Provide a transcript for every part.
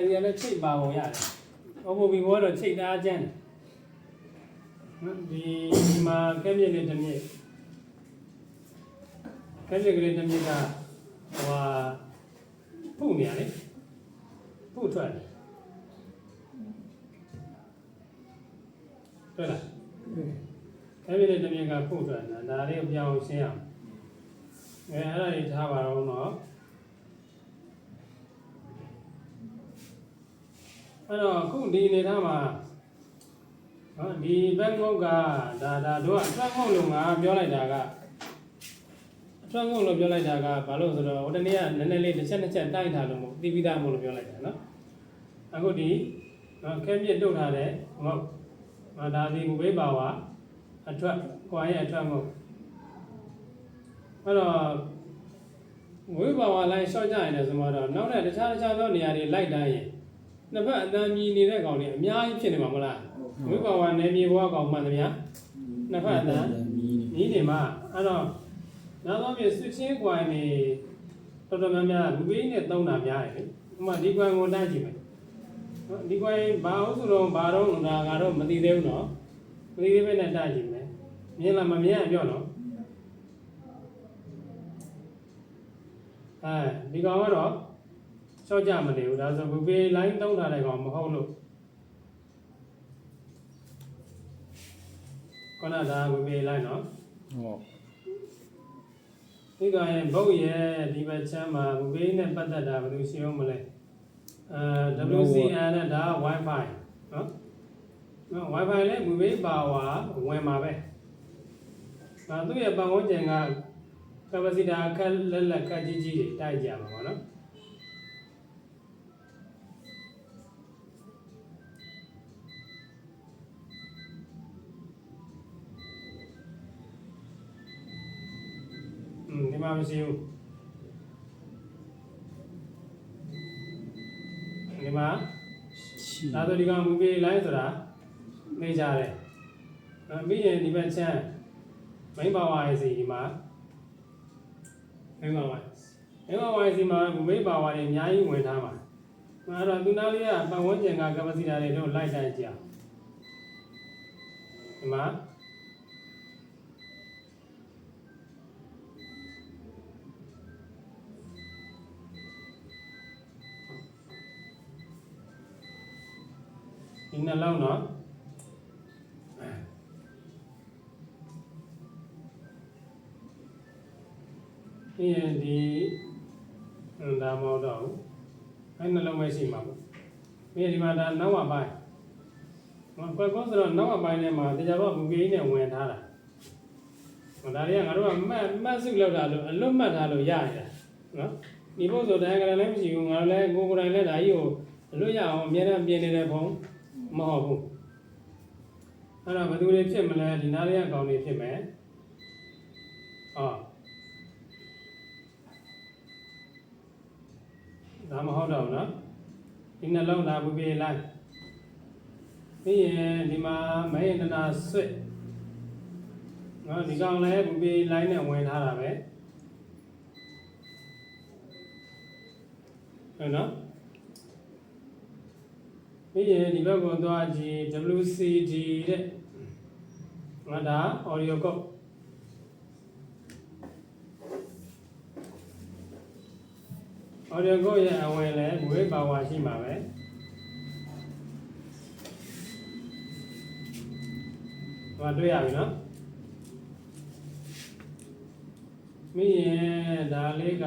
ဒီကလည်းချိတ်ပါပုံရတယ်။အော်ဘိုဘီဘောတော့ချိတ်သားကျန်းတယ်။နော်ဒီဒီမှာကဲမြစ်လေးတစ်မြစ်ကဲမြစ်ကလေးတစ်မြစ်ကဟိုဟာဖုတ်နေရလေဖုတ်ထွက်တယ်တွေ့လားကဲမြစ်လေးတစ်မြစ်ကဖုတ်ထွက်တယ်ဒါလေးကိုပြောင်းရှင်းအောင်အဲအဲ့ဒါလေးထားပါတော့နော် အဲ့တော့အခုဒီအနေထားမှာနော်ဒီဘက်ငုတ်ကဒါဒါတို့ကအထွက်ငုတ်လို့ငါပြောလိုက်တာကအထွက်ငုတ်လို့ပြောလိုက်တာကဘာလို့ဆိုတော့ဟိုတနေ့ကနည်းနည်းလေးတစ်ချက်တစ်ချက်တိုက်ထားလို့မို့တိပိတာမို့လို့ပြောလိုက်တာနော်အခုဒီနော်ခဲပြစ်တုတ်ထားတဲ့ငုတ်နော်ဒါဒီဝိပါဝါအထွက်ကွာရဲ့အထွက်ငုတ်အဲ့တော့ဝိပါဝါလိုင်းရှော့ကြရင်လည်းဆိုတော့နောက်တဲ့တခြားတခြားသောနေရာတွေလိုက်တိုင်းရင် နှစ်ဖက်အတန်မြည်နေတဲ့ကောင်တွေအများကြီးဖြစ်နေမှာမလားဝိပါဝါနယ်မြေဘဝကောင်မှန်သမျှနှစ်ဖက်အတန်မီးနီးနေမှာအဲ့တော့နောက်တော့ပြဆွချင်းကွိုင်းနေတော်တော်များများလူပေးနဲ့တုံးတာများတယ်လေဥပမာဒီကွိုင်းကိုတိုက်ကြည့်မယ်နော်ဒီကွိုင်းဘာဟုတ်ဆိုတော့ဘာတော့ဒါကတော့မသိသေးဘူးနော်မသိသေးပဲနဲ့တိုက်ကြည့်မယ်မြင်လားမမြင်အောင်ပြောနော်အဲဒီကောင်ကတော့ ချော့ကြမနေဘူးဒါဆိုဘူပေလိုင်းတုံးထားတဲ့ကောင်မဟုတ်လို့ခဏဒါဘူပေလိုင်းနော်ဟောဒီကရင်ဘုတ်ရဲ့ဒီဘက်ချမ်းမှာဘူဘေးနဲ့ပတ်သက်တာဘယ်လိုရှင်းအောင်မလဲအဲ WCN နဲ့ဒါ Wi-Fi နော်နော် Wi-Fi လည်းဘူဘေးပါဝါဝင်မှာပဲအဲသူ့ရဲ့ပတ်ဝန်းကျင်က capacity အခက်လက်လက်ကကြီးကြီးတွေတိုက်ကြမှာပေါ့နော် မှာမရှိဘူးဒီမှာချီဒါဆိုဒီကောင်မူပေလိုင်းဆိုတာနေကြတယ်အဲပြီးရင်ဒီဘက်ချမ်းမိန်းပါဝါရဲ့စီဒီမှာမိန်းပါဝါမိန်းပါဝါရဲ့စီမှာမူပေပါဝါတွေအများကြီးဝင်ထားမှာအဲ့တော့သူနာလေးကပတ်ဝန်းကျင်က capacity တွေတော့လိုက်တိုင်းကြအောင်ဒီမှာ နှလုံးတော့ဒီရင်ဒီဟွန်းဒါမဟုတ်တော့ဘူးအဲ့နှလုံးပဲရှိမှာပေါ့ဒီဒီမှာဒါနောက်ဝပိုင်းဟောကွယ်ကောဆိုတော့နောက်ဝပိုင်းထဲမှာတရားဘောဘူကြီးနဲ့ဝင်ထားတာဟောဒါတွေကငါတို့ကမှတ်မှတ်စုလောက်တာလို့အလွတ်မှတ်ထားလို့ရရတာနော်ဒီဘုတ်ဆိုတိုင်းကလည်းမရှိဘူးငါတို့လည်းကိုယ်ကိုယ်တိုင်လည်းဒါကြီးကိုအလွတ်ရအောင်အများနဲ့ပြင်နေတဲ့ဘုံ မဟုတ်ဘူးအဲ့တော့ဘယ်သူတွေဖြစ်မလဲဒီနားလေးကကောင်တွေဖြစ်မယ်ဟောဒါမဟုတ်တော့ဘူးနော်ဒီနှလုံးသားဘူပြေလိုက်ပြီးရင်ဒီမှာမဟိန္ဒနာဆွတ်နော်ဒီကောင်လည်းဘူပြေလိုက်နဲ့ဝင်ထားတာပဲဟုတ်နော် ပြီးရင်ဒီဘက်ကိုသွားကြည့် WCD တဲ့ငါဒါ audio code audio code ရဲ့အဝင်လဲဝေးပါဝါရှိမှာပဲဟောတွေ့ရပြီနော်မိရင်ဒါလေးက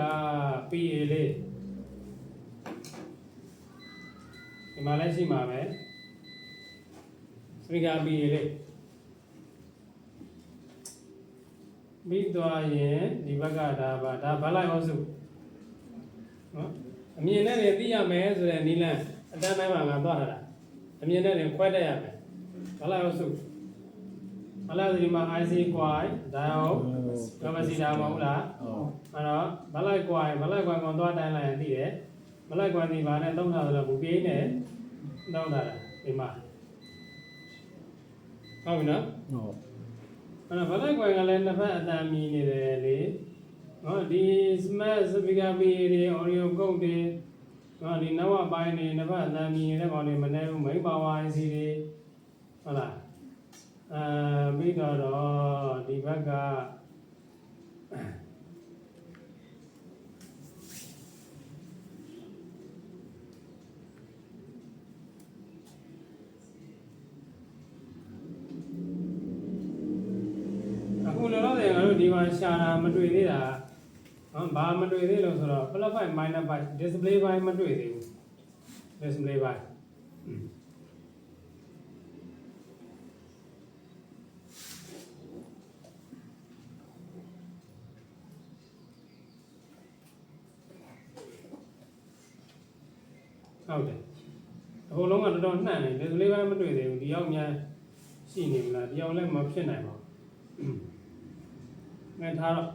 PA လေး မှာလည်းရှိမှာပဲစပီကာ PA လေးပြီးသွားရင်ဒီဘက်ကဒါပါဒါဘာလိုက်အောင်စုနော်အမြင်နဲ့နေသိရမယ်ဆိုတဲ့နီလန်အတန်းတိုင်းမှာငါသွားထားတာအမြင်နဲ့နေခွဲတတ်ရမယ်ဘာလိုက်အောင်စုဘာလိုက်ဒီမှာ IC ကွာဒါရောကမစီတာမဟုတ်လားဟောအဲ့တော့ဘလိုက်ကွာဘလိုက်ကွာကောင်သွားတိုင်းလိုက်ရင်သိတယ်ဘ လိုက်ကွာဒီဘာနဲ့သုံးတာဆိုတော့ဘူပေးနဲ့သုံးတာဒီမှာဟုတ်ပြီနော်ဟောအဲ့တော့ဘလိုက်ကွာကလည်းနှစ်ဖက်အတန်မြည်နေတယ်လေနော်ဒီ smart speaker ပြီးတွေ audio code တွေနော်ဒီနောက်အပိုင်းနေနှစ်ဘက်အတန်မြင်နေတဲ့ကောင်တွေမနေဘူးမိန်းပါဝါအစီတွေဟုတ်လားအဲပြီးတော့တော့ဒီဘက်ကအခုလောလောဆယ်ငါတို့ဒီမှာရှာတာမတွေ့သေးတာ ဟောဘာမတွေ့သေးလို့ဆိုတော့ plus 5 minus 5 display ဘိုင်းမတွေ့သေးဘူး display ဘိုင်းဟုတ်တယ်အကုန်လုံးကတော်တော်နှံ့နေတယ်ဒီလေးပိုင်းမတွေ့သေးဘူးဒီရောက်များရှိနေမလားဒီရောက်လည်းမဖြစ်နိုင်ပါဘူးငါထားတော့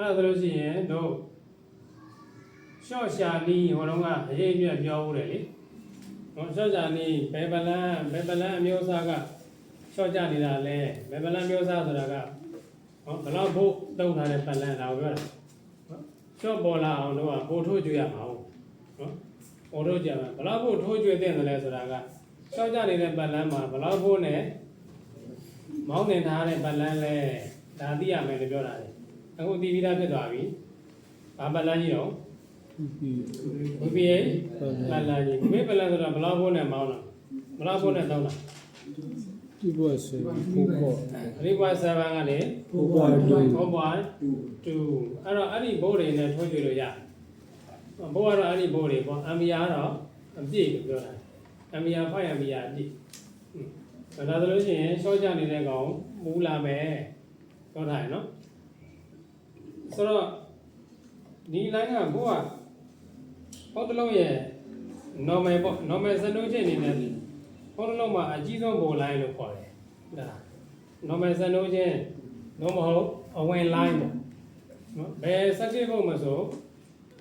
အဲ့ဒါဆိုလို့ရှိရင်တို့ရှော့ရှာနီးဟိုတော့ကအရေးအမြတ်ပြောဦးတယ်လေဟောရှော့ရှာနီးဘယ်ပလန်ဘယ်ပလန်အမျိုးအစားကရှော့ကြနေတာလဲဘယ်ပလန်မျိုးစားဆိုတာကဟောဘယ်တော့ဖို့တုံးထားတဲ့ပလန်ဒါကိုပြောတာနော်ရှော့ပေါ်လာအောင်တော့ပို့ထိုးကြွရမှာဟုတ်နော်ပေါ်တော့ကြမှာဘလောက်ဖို့ထိုးကျွေးတဲ့တယ်ဆိုတာကရှောက်ကြနေတဲ့ပတ်လန်းမှာဘလောက်ဖို့နဲ့မောင်းတင်ထားတဲ့ပတ်လန်းလဲဒါသိရမယ်လို့ပြောတာလေ အခုသိပြီးသားဖြစ်သွားပြီဘာပတ်လန်းကြီးတော့ပြီး VPA ပတ်လန်းကြီးမိပတ်လန်းဆိုတာဘလောက်ဖို့နဲ့မောင်းတာဘလောက်ဖို့နဲ့တောင်းတာဒီဘောဆေကိုကို3.7ကနေကိုကိုဒူ4.2အဲ့တော့အဲ့ဒီဘိုးတွေနဲ့ထိုးကျွေးလို့ရဘိုးကတော့အဲ့ဒီဘိုးတွေပေါ့အမီယာတော့အပြည့်လို့ပြောတာအမီယာဖိုက်အမီယာအပြည့်ဒါဒါဆိုလို့ရှိရင်ရှော့ကြနေတဲ့ကောင်မူလာမယ်ပြောထားရနော် ဆိုတော့ဒီ line ကဘိုးကဟောတလုံးရဲ့ normal ပေါ့ normal စနိုးချင်းနေနဲ့ဟောတလုံးမှာအကြီးဆုံးဘို line လို့ခေါ်တယ်ဒါ normal စနိုးချင်းတော့မဟုတ်အဝင် line ပေါ့နော်ဘယ် circuit ဘုတ်မဆို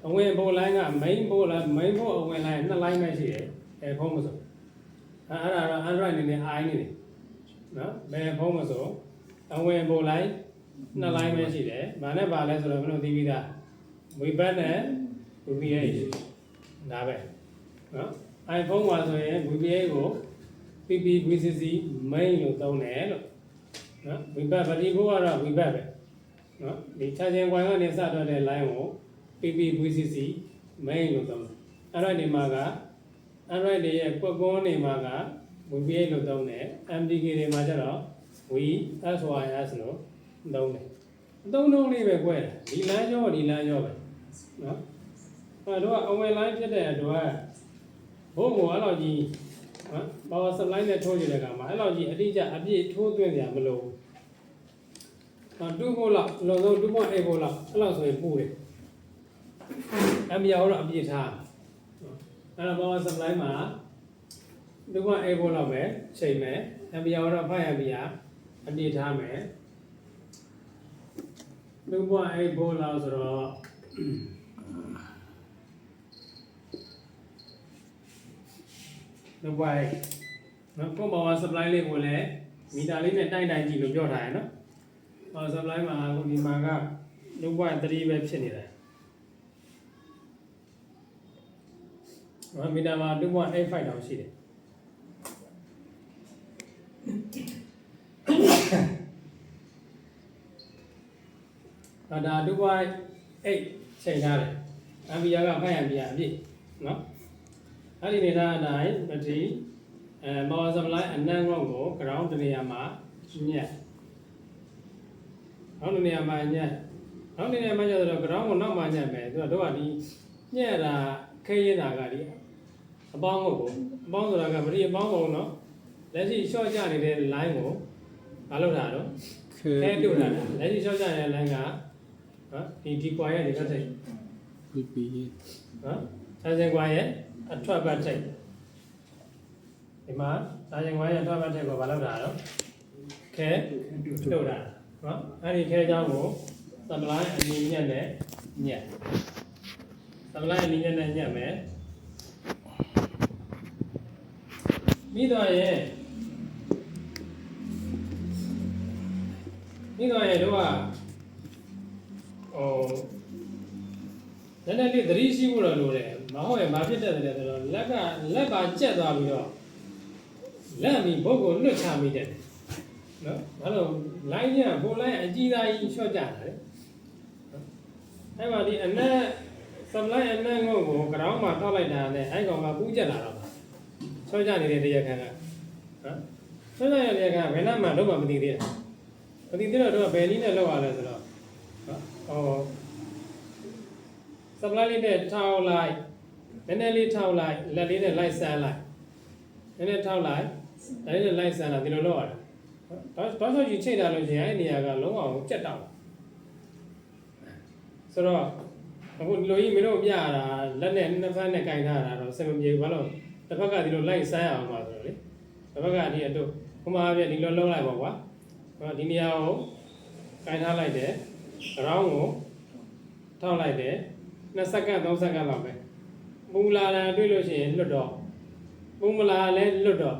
အဝင်ဘို line က main ဘို line main ဘိုအဝင် line နှစ် line ပဲရှိတယ်အဲဘုတ်မဆိုအဲ့အဲ့ဒါတော့ Android အနေနဲ့ i နေတယ်နော်ဘယ်ဖုန်းမဆိုအဝင်ပို့လိုက် နှစ် line ပဲရှိတယ်။ဘာနဲ့ပါလဲဆိုတော့မင်းတို့သိပြီးသား WeBank နဲ့ VPH ဒါပဲနော် iPhone မှာဆိုရင် VPH ကို PP VCC main လို့သုံးတယ်လို့နော် WeBank ဗတိဖို့ကတော့ WeBank ပဲနော်ဒီ charging point ကနေစထွက်တဲ့ line ကို PP VCC main လို့သုံးတယ်အဲ့တော့ဒီမှာက Android တွေရဲ့ကွက်ကွန်းနေမှာက VPA လို့သုံးတယ် MDK တွေမှာကျတော့ VSYS လို့ သုံးတယ်အသုံးလုံးလေးပဲကွဲတယ်ဒီလမ်းရောဒီလမ်းရောပဲနော်အဲတော့အဝင် line ဖြစ်တဲ့အတွက်ဘုံဘောအဲ့လိုကြီးနော် power supply နဲ့ထိုးရတဲ့ကမှာအဲ့လိုကြီးအတိအကျအပြည့်ထိုးသွင်းကြမလို့နော် 2volt လောက်အလုံးစုံ2.8 volt လောက်အဲ့လိုဆိုရင်ပို့တယ် ampere တော့အပြည့်ထားအဲ့တော့ power supply မှာဒီကအေဘိုလောက်ပဲချိန်မယ် ampere တော့5 ampere အပြည့်ထားမယ် ဒီကအေဘိုလောက်ဆိုတော့ဒီကအေနော်ကို power supply လေးကိုလည်းမီတာလေးနဲ့တိုက်တိုက်ကြည့်လို့ပြောထားရနော် power supply မှာအခုဒီမှာကဒီက3ပဲဖြစ်နေတယ်1မီတာမှာ2.85တောင်ရှိတယ်။ ဒါဒါ2.8ချိန်ထားတယ်။ ampere က5 ampere အပြည့်နော်။အဲ့ဒီနေတာအတိုင်းဘက်ထရီအဲ power supply အနံ့ငုံကို ground တနေရာမှာညက်။နောက်တစ်နေရာမှာညက်။နောက်တစ်နေရာမှာကျတော့ ground ကိုနောက်မှညက်မယ်။သူကတို့ကဒီညက်တာခဲရင်တာကဒီအပေါင်းကိုအပေါင်းဆိုတာကပရိအပေါင်းကုန်နော်လက်ရှိ short ကြနေတဲ့ line ကိုမလုပ်တာတော့ခဲခဲပြုတ်လာတာလက်ရှိ short ကြနေတဲ့ line က နော်ဒီဒီ quire ရဲ့ဒီဘက်ထိပ်ပြီးပြီးနော်စာစင် quire ရဲ့အထွက်ဘက်ထိပ်ဒီမှာစာစင် quire ရဲ့အထွက်ဘက်ထိပ်ကိုမလုပ်တာတော့ခဲပြုတ်လာနော်အဲ့ဒီခဲကြောင်းကို supply အနည်းညက်နဲ့ညက် supply အနည်းညက်နဲ့ညက်မယ်မိသွားရဲ့မိသွားရဲ့တို့က ဟိုနည်းနည်းလေးသတိရှိဖို့တော့လိုတယ်မဟုတ်ရင်မဖြစ်တဲ့တယ်ဆိုတော့လက်ကလက်ပါကျက်သွားပြီးတော့လက်ပြီးဘုတ်ကိုလွတ်ချမိတယ်နော်ဘာလို့လိုင်းညဘိုးလိုင်းအကြီးသားကြီးချော့ကြတာလေအဲ့မှာဒီအနက် supply အနက်ငုံကို ground မှာထောက်လိုက်တာနဲ့အဲ့ကောင်ကပူးကျက်လာတော့ချော့ကြနေတဲ့တရားခံကနော်ချော့ကြနေတဲ့တရားခံဘယ်နှမှလုံးဝမသိသေးတာမသိသေးတော့တော့ဘယ်နည်းနဲ့လောက်ရလဲဆိုတော့ ဟော supply လေးနဲ့ထောက်လိုက်နည်းနည်းလေးထောက်လိုက်လက်လေးနဲ့လိုက်ဆန်းလိုက်နည်းနည်းထောက်လိုက်ဒါလေးနဲ့လိုက်ဆန်းလိုက်ဒီလိုလုပ်ရတယ်တော့တော့ဆိုကြီးချိန်တာလို့ရှိရင်အဲ့ဒီနေရာကလုံးဝကြက်တောက်ဆိုတော့အခုဒီလိုကြီးမင်းတို့ပြရတာလက်နဲ့နှစ်ဖက်နဲ့ကင်ထားတာတော့စင်မပြေဘူးဘာလို့တစ်ဖက်ကဒီလိုလိုက်ဆန်းအောင်ပါဆိုတော့လေတစ်ဖက်ကဒီအတို့ဟိုမှာပြဒီလိုလုံးလိုက်ပါကွာဟောဒီနေရာကိုကင်ထားလိုက်တယ် ground ကိုထောက်လိုက်တယ်2စက္ကန့်3စက္ကန့်လောက်ပဲပူလာတယ်တွေ့လို့ရှိရင်လွတ်တော့ပူမလာလည်းလွတ်တော့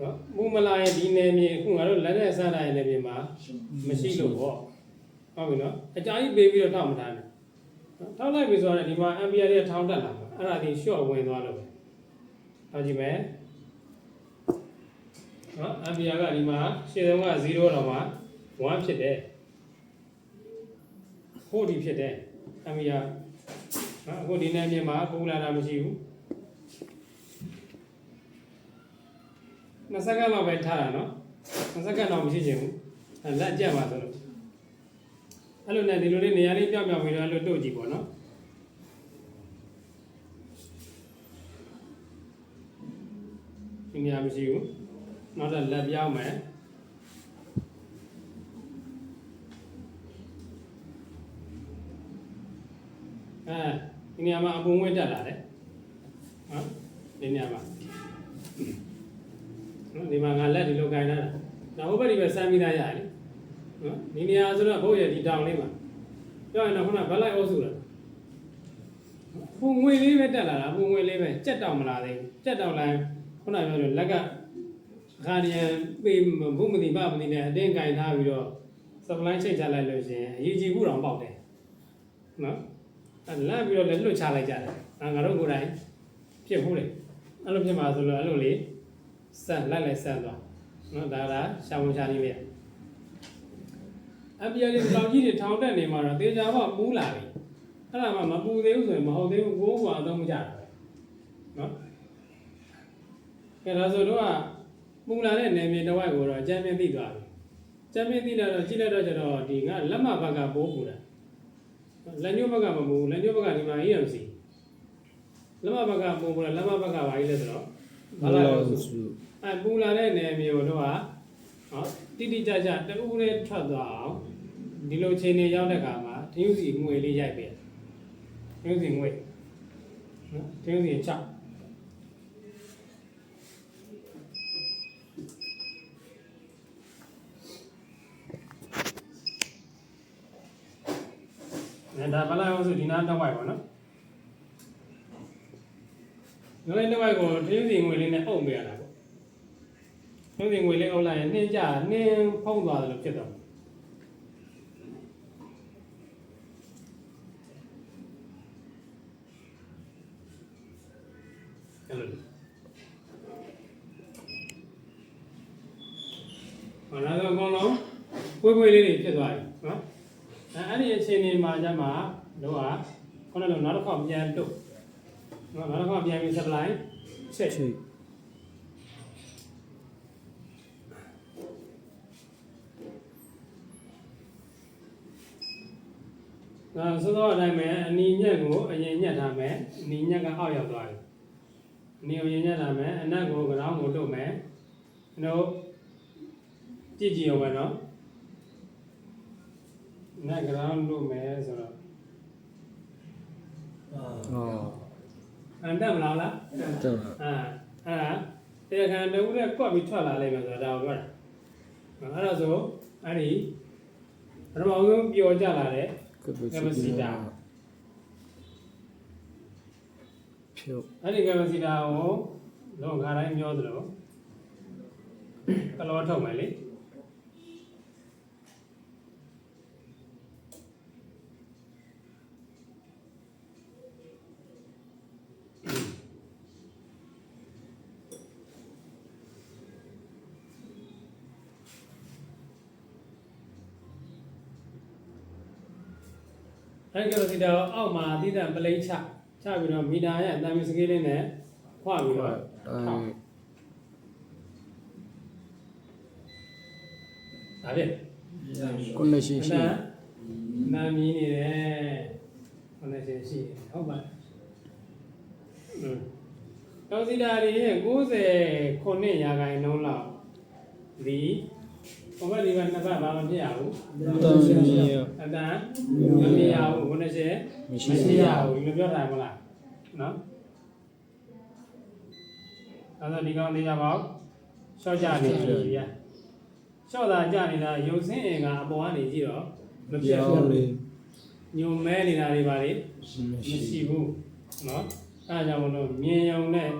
နော်ပူမလာရင်ဒီနယ်မြေအခုငါတို့လက်နဲ့ဆန်းတိုင်းနယ်မြေမှာမရှိလို့ပေါ့ဟုတ်ပြီနော်အကြာကြီးပေးပြီးတော့ထောက်မထားနဲ့နော်ထောက်လိုက်ပြီဆိုတော့ဒီမှာ ampere တွေထောင်းတက်လာမှာအဲ့ဒါဒီ short ဝင်သွားလို့ပဲထောက်ကြည့်မယ်နော် ampere ကဒီမှာရှေ့တုန်းက0တော့မှ1ဖြစ်တယ် ဖို့ဒီဖြစ်တယ် ampere နော်အခုဒီနေ့အပြင်မှာပူလာတာမရှိဘူးနှစ်စက္ကန့်လောက်ပဲထားတာနော်နှစ်စက္ကန့်တော့မရှိချင်ဘူးအဲလက်ကြက်ပါဆိုလို့အဲ့လိုနဲ့ဒီလိုလေးနေရာလေးပြောင်းပြောင်းပြီးတော့အဲ့လိုတို့ကြည့်ပေါ့နော်ဒီနေရာမရှိဘူးနောက်တော့လက်ပြောင်းမယ် အဲဒီနေရာမှာအပုံဝဲတက်လာတယ်နော်ဒီနေရာမှာနော်ဒီမှာငါလက်ဒီလိုခိုင်းလာတာနောက်ဘက်ဒီပဲစမ်းမိသားရတယ်နော်ဒီနေရာဆိုတော့ဘုတ်ရဲ့ဒီတောင်လေးမှာပြောရင်တော့ခုနဗလိုက်အုပ်စုလားပုံငွေလေးပဲတက်လာတာပုံငွေလေးပဲကြက်တောင်မလာသေးဘူးကြက်တောင်လာခုနပြောလို့လက်ကခါရီယန်ပေးဘုမတိပမတိနဲ့အတင်းကင်ထားပြီးတော့ supply ချိန်ချလိုက်လို့ရှိရင်အရေးကြီးမှုတော့ပေါက်တယ်နော်အဲ့ လန့်ပြီးတော့လည်းလွတ်ချလိုက်ကြတယ်။ငါတို့ကိုယ်တိုင်ဖြစ်ဘူးလေ။အဲ့လိုဖြစ်မှာဆိုလို့အဲ့လိုလေစက်လိုက်လိုက်ဆက်သွား။နော်ဒါကရှာဝန်ရှာလေးပဲ။အပြာလေးဒီလောက်ကြီးတွေထောင်တက်နေမှာတော့တေချာကပူးလာပြီ။အဲ့ဒါမှမပူသေးဘူးဆိုရင်မဟုတ်သေးဘူးကိုယ်ကအတော့မကြတာပဲ။နော်။အဲဒါဆိုတော့ကပူလာတဲ့နေမြေတစ်ဝိုက်ကိုတော့အကြမ်းပြင်းသိသွားပြီ။ကြမ်းပြင်းသိလာတော့ကြည့်လိုက်တော့ကျတော့ဒီငါလက်မဘက်ကပိုးပူတာ။ လက်ညှိုးဘက်ကမပူဘူးလက်ညှိုးဘက်ကဒီမှာ EMC လက်မဘက်ကပူပူလက်မဘက်ကဘာကြီးလဲဆိုတော့ဘာလာလို့ဆိုစုအဲပူလာတဲ့နယ်မြေကိုတော့ဟောတိတိကျကျတူးလေးထွက်သွားအောင်ဒီလိုချိန်နေရောက်တဲ့ခါမှာထင်းဥစီငွေလေးရိုက်ပေးထင်းဥစီငွေနော်ထင်းဥစီချအဲ ဒါဘာလာလို့ဆိုဒီနားတော့ဝိုက်ပါနော်ငွေလေးတစ်ဝိုက်ကိုထင်းဥစီငွေလေးနဲ့အုပ်ပေးရတာပေါ့နှင်းစင်ငွေလေးအုပ်လိုက်ရင်နှင်းကြနှင်းဖုံးသွားတယ်လို့ဖြစ်တော့အဲ့လိုဘာလာတော့အကုန်လုံးပွေးပွေးလေးတွေဖြစ်သွားပြီနော် အဲအဲ့ဒီအချိန်ဒီမှာကျမှတို့ကခုနကနောက်တစ်ခေါက်ပြန်တုတ်နော်နောက်တစ်ခေါက်ပြန်ပြီး supply ချက်ချိတ်ဒါဆိုတော့အတိုင်းပဲအနီညက်ကိုအရင်ညက်ထားမယ်အနီညက်ကအောက်ရောက်သွားတယ်အနီကိုအရင်ညက်ထားမယ်အနက်ကိုကရောင်းကိုတို့မယ်တို့ကြည့်ကြည့်အောင်ပဲနော်အ နက်ကရောင်းတို့မယ်ဆိုတော့အော်အန်တက်မလားလားတက်လာအာအဲ့ဒါတရားခံတူနဲ့ကွက်ပြီးထွက်လာလိမ့်မယ်ဆိုတာဒါကိုပြောတာအဲ့ဒါဆိုအဲ့ဒီပထမဆုံးပျော်ကြလာတဲ့ကပစီ capacity တာဖြုတ်အဲ့ဒီကပစီတာကိုလုံးခါတိုင်းပြောသလိုကလောထုတ်မယ်လေ အဲ့ဒီကပစီတာကိုအောက်မှာအတိအကျပလိန်ချချပြီးတော့မီတာရဲ့အတန်မီစကေးလေးနဲ့ခွာပြီးတော့ထောက်ဒါဖြင့်ကွန်နက်ရှင်ရှိနာနာမီနေတယ်ခொနက်ရှင်ရှိတယ်ဟုတ်ပါอืมတောစီတာတွေရဲ့90ခုနှစ်ရာခိုင်နှုန်းလောက်ဒီ ဘဘဒီကနှစ်ဘက်ဘာမှမဖြစ်ရဘူးအတန်မမြင်ရအတန်မမြင်ရဘူးဘုနဲ့ရှင်မရှိရဘူးဒီလိုပြောတာမလားနော်အဲ့တော့ဒီကောင်လေးရပါဦးလျှော့ကြနေပြီဗျာလျှော့တာကြနေတာရုပ်စင်းအင်ကအပေါ်ကနေကြည့်တော့မပြတ်ဘူးညုံမဲနေတာတွေပါလေမရှိဘူးနော်အဲ့ဒါကြောင့်မလို့မြင်ရုံနဲ့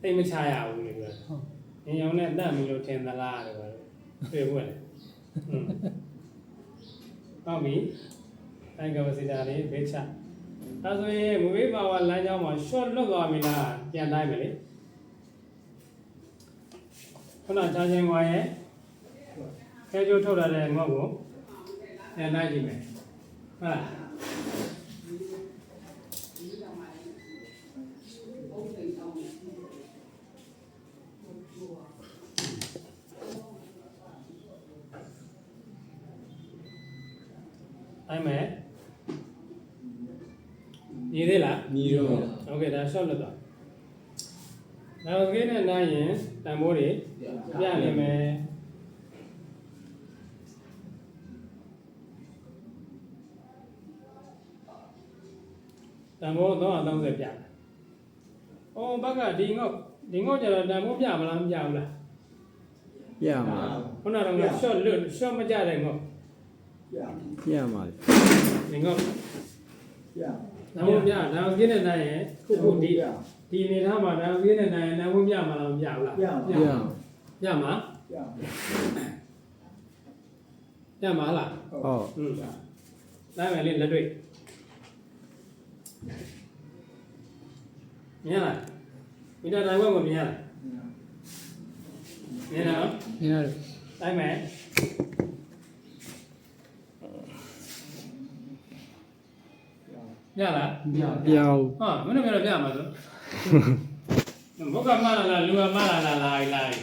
တိတ်မချရဘူး လို့ပြောတယ်မြင်ရုံနဲ့တတ်ပြီလို့ထင်သလားလို့ပြောတယ်တွေ့ဘူးလေอืมဟုတ်ပြီအဲကပစီတာလေးဘေးချဒါဆိုရင်မူဝေးပါဝါလမ်းကြောင်းမှာ short လွတ်သွားပြီလားပြန်တိုင်းမယ်လေခုနချာချင်းကွာရဲ့ခဲကျိုးထုတ်လာတဲ့ငေါ့ကိုပြန်တိုင်းကြည့်မယ်ဟုတ်လား အဲ့မဲ့ညီသေးလား ညီတော့ โอเคဒါ short လို့တော့နောက်ကိနဲ့နိုင်ရင်တန်ဖိုးတွေပြနေမယ်တန်ဖိုး330ပြတယ်။အော်ဘက်ကဒီငေါ့ဒီငေါ့ကျတော့တန်ဖိုးပြမလားမပြဘူးလား ပြမှာ ။ခုနကတော့ short လွတ် short မကြတဲ့ငေါ့ ပြမှာဒီငေါ့တန်ဖိုးပြဒါကိနဲ့နိုင်ရင်ခုခုဒီဒီအနေထားမှာဒါပြင်းနေနိုင်ရင်နာဝင်းပြမှာလားမပြဘူးလားပြပြမှာပြမှာလားဟောอืมနိုင်မယ်လေလက်တွေ့မြင်လားမိတာနိုင်ဘက်ကိုမြင်လားမြင်လားနေရတယ်နိုင်မယ် ပြလားပြောင်းဟာမင်းတို့ကတော့ပြမှာဆိုဘုကမလာလားလူကမလာလားလာလာဟမ်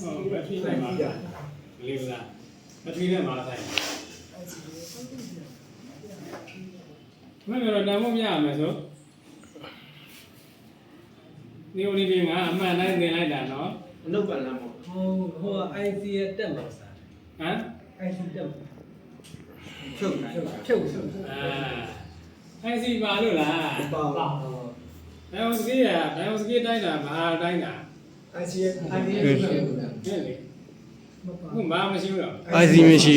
ဟိုဘယ်ဖြစ်နေမှာလေလားမထီးနဲ့မှာဆိုင်မင်းတို့တော့မမရမယ်ဆိုဒီ ODP ကအမှန်တိုင်းသင်လိုက်တာနော်အနုပ္ပလမ်းပေါ့ဟိုဟို IC ရဲ့တက်မှာ စားဟမ် IC တက်မှာဖြုတ်နိုင်ဖြုတ်ဖြုတ်အာအိုင်စီပါလို့လားပါပါဒိုင်ဝစကီးကဒိုင်ဝစကီးတိုင်းတာဘာတိုင်းတာ IC ရဲ့ IC ရဲ့ဟဲ့လေခုဘာမရှိဘူးတော့အိုင်စီမရှိ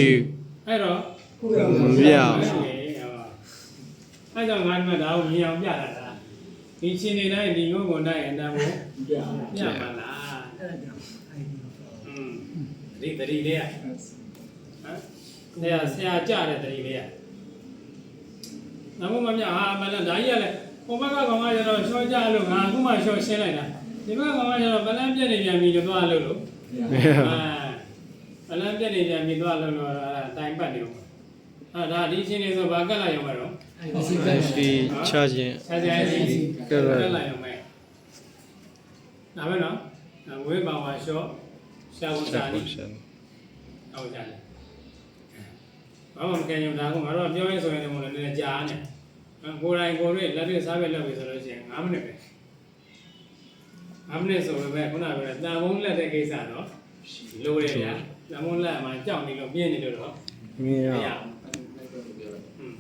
အဲ့တော့ခုကမပြအဲ့ကြောင့်ငါတို့ကဒါကိုမြင်အောင်ပြတာလားဒီချင်းနေတိုင်းဒီငုံကုန်တိုင်းအတန်းကိုပြပြပါလားအဲ့ဒါကြောင့် IC อืม ဒီတတိလေးอ่ะဟမ်ဆရာဆရာကြတဲ့တတိလေးอ่ะနမမမြဟာမလန်ဒါကြီးကလည်းဟိုဘက်ကကောင်ကကျတော့ရှော့ကြလို့ငါအခုမှရှော့ရှင်းလိုက်တာဒီဘက်ကကောင်ကကျတော့မလန်ပြက်နေပြန်ပြီလို့သွားလို့လို့ အာဘလန်ပြက်နေပြန်ပြီသွားလို့လို့အဲ့ဒါတိုင်ပတ်နေဦးအဲ့ဒါဒီချင်းနေဆိုဘာကတ်လိုက်ရမှာတော့ IC အိုင်စီချခြင်း ဆက်ကြရစီ ကဲလိုက် လိုက်ရမယ်ဒါပဲနော်ဝေးပါဝါရှော့ ရှာဝန်ဆက်စာပါနီရှင်ဟုတ်ကြတယ်ဘာမှမကဲညုံဒါကငါတို့ပြောရင်ဆိုရင်လည်းမလို့နည်းနည်းကြာနေကိုယ်တိုင်ကိုယ်တွေလက်တွေ့စားပဲလုပ်ပြီဆိုလို့ရှိရင်9မိနစ်ပဲ9မိနစ်ဆိုပေမဲ့ခုနကပြောတဲ့တန်ဖုံးလက်တဲ့ကိစ္စတော့လိုတယ်ဗျာတန်ဖုံးလက်မှာကြောက်နေလို့ပြင်းနေလို့တော့မြင်ရမရဘူးอืม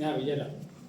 ရပြီရတော့